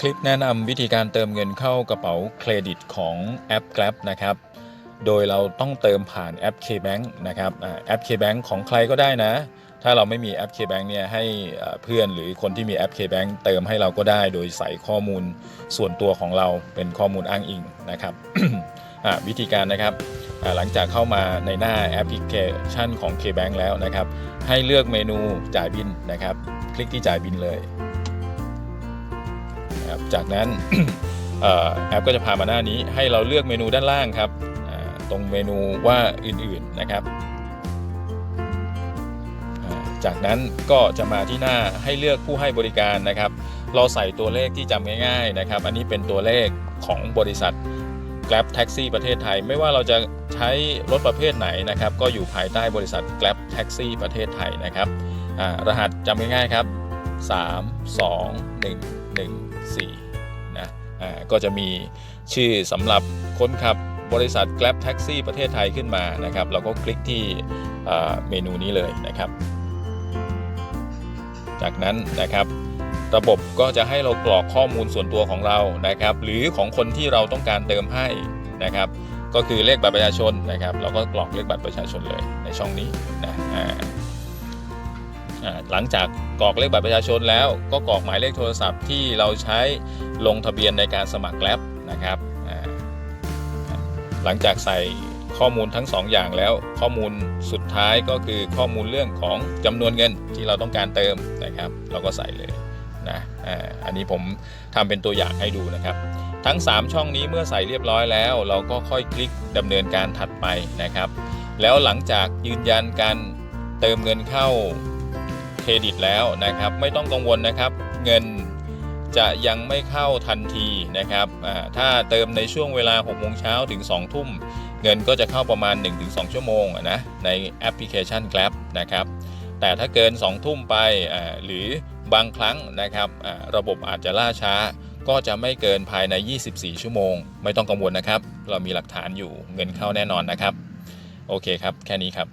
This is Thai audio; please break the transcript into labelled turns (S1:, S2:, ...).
S1: คลิปแนะนำวิธีการเติมเงินเข้ากระเป๋าเครดิตของแอป Grab นะครับ โดยเราต้องเติมผ่านแอป KBank นะครับแอป KBank ของใครก็ได้นะ ถ้าเราไม่มีแอป KBank เนี่ยให้เพื่อนหรือคนที่มีแอป KBank เติมให้เราก็ได้ โดยใส่ข้อมูลส่วนตัวของเราเป็นข้อมูลอ้างอิงนะครับวิธีการนะครับหลังจากเข้ามาในหน้าแอปพลิเคชันของ KBank แล้วนะครับ ให้เลือกเมนูจ่ายบินนะครับ คลิกที่จ่ายบินเลย นะครับ จากนั้นออแอปก็จะพามาหน้านี้ให้เราเลือกเมนูด้านล่างครับตรงเมนูว่าอื่นๆนะครับ จากนั้นก็จะมาที่หน้าให้เลือกผู้ให้บริการนะครับ เราใส่ตัวเลขที่จำง่ายๆนะครับ อันนี้เป็นตัวเลขของบริษัท Grab Taxi ประเทศไทย ไม่ว่าเราจะใช้รถประเภทไหนนะครับ ก็อยู่ภายใต้บริษัท Grab Taxi ประเทศไทยนะครับรหัสจำง่ายๆครับ 3 2 1 1 4นะอ่าก็จะมีชื่อสำหรับคนขับบริษัท Grab Taxi ประเทศไทยขึ้นมานะครับ เราก็คลิกที่เมนูนี้เลยนะครับ จากนั้นนะครับระบบก็จะให้เรากรอกข้อมูลส่วนตัวของเรานะครับ หรือของคนที่เราต้องการเติมให้นะครับ ก็คือเลขบัตรประชาชนนะครับ เราก็กรอกเลขบัตรประชาชนเลยในช่องนี้นะอ่า หลังจากกรอกเลขบัตรประชาชนแล้วก็กรอกหมายเลขโทรศัพท์ที่เราใช้ลงทะเบียนในการสมัครแกล็บนะครับหลังจากใส่ข้อมูลทั้งสองอย่างแล้วข้อมูลสุดท้ายก็คือข้อมูลเรื่องของจำนวนเงินที่เราต้องการเติมนะครับ เราก็ใส่เลยนะอันนี้ผมทำเป็นตัวอย่างให้ดูนะครับ ทั้ง 3 ช่องนี้เมื่อใส่เรียบร้อยแล้ว เราก็ค่อยคลิกดำเนินการถัดไปนะครับ แล้วหลังจากยืนยันการเติมเงินเข้า รดิตแล้วนะครับ ไม่ต้องกังวลนะครับ เงินจะยังไม่เข้าทันทีนะครับถ้าเติมในช่วงเวลา6โมงเช้าถึง 2 ทุ่ม เงินก็จะเข้าประมาณ 1-2 ชั่วโมงนะในแอปพลิเคชัน Grab นะครับ แต่ถ้าเกิน 2 ทุ่มไปหรือบางครั้งนะครับระบบอาจจะล่าช้า ก็จะไม่เกินภายใน 24 ชั่วโมง ไม่ต้องกังวลนะครับ เรามีหลักฐานอยู่เงินเข้าแน่นอนนะครับ โอเคครับ แค่นี้ครับ